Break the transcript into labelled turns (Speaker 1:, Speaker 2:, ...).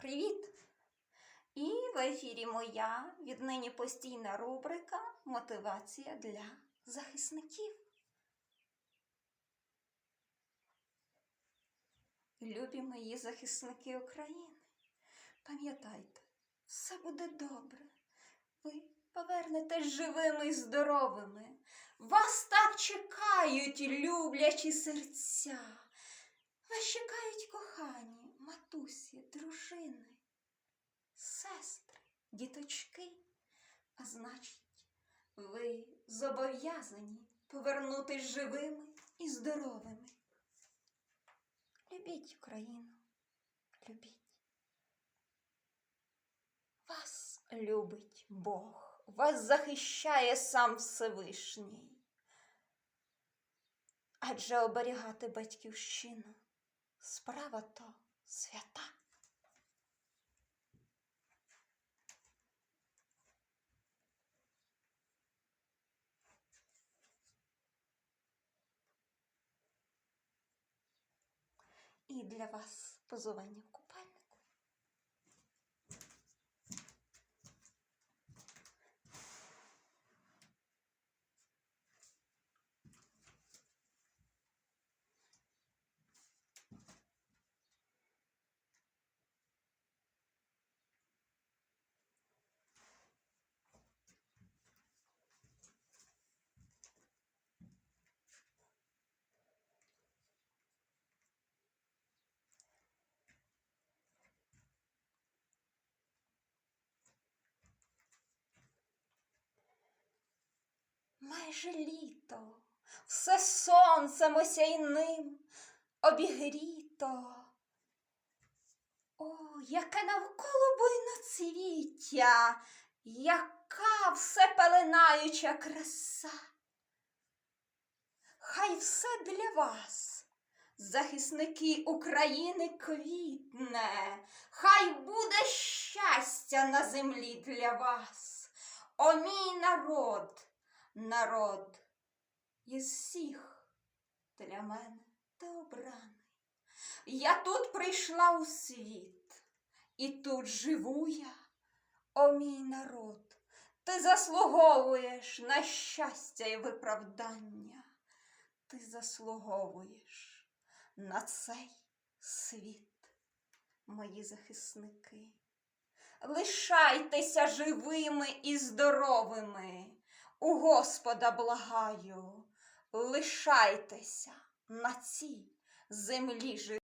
Speaker 1: Привіт! І в ефірі моя віднині постійна рубрика Мотивація для захисників. Любі мої захисники України, пам'ятайте, все буде добре. Ви повернетесь живими і здоровими. Вас так чекають люблячі серця. Вас чекають кохані, матусі, дружини, сестри, діточки. А значить, ви зобов'язані повернутись живими і здоровими. Любіть Україну, любіть. Вас любить Бог, вас захищає сам Всевишній. Адже оберігати батьківщину справа то свята. І для вас позування в купальнику. Майже літо, все сонцем осяйним обігріто. О, яке навколо буйноцвіття, яка все пеленаюча краса. Хай все для вас, захисники України, квітне, хай буде щастя на землі для вас. О мій народ! Народ із всіх для мене ти обраний. Я тут прийшла у світ, і тут живу я, о мій народ, ти заслуговуєш на щастя і виправдання, ти заслуговуєш на цей світ, мої захисники. Лишайтеся живими і здоровими. У Господа благаю, лишайтеся на цій землі живі.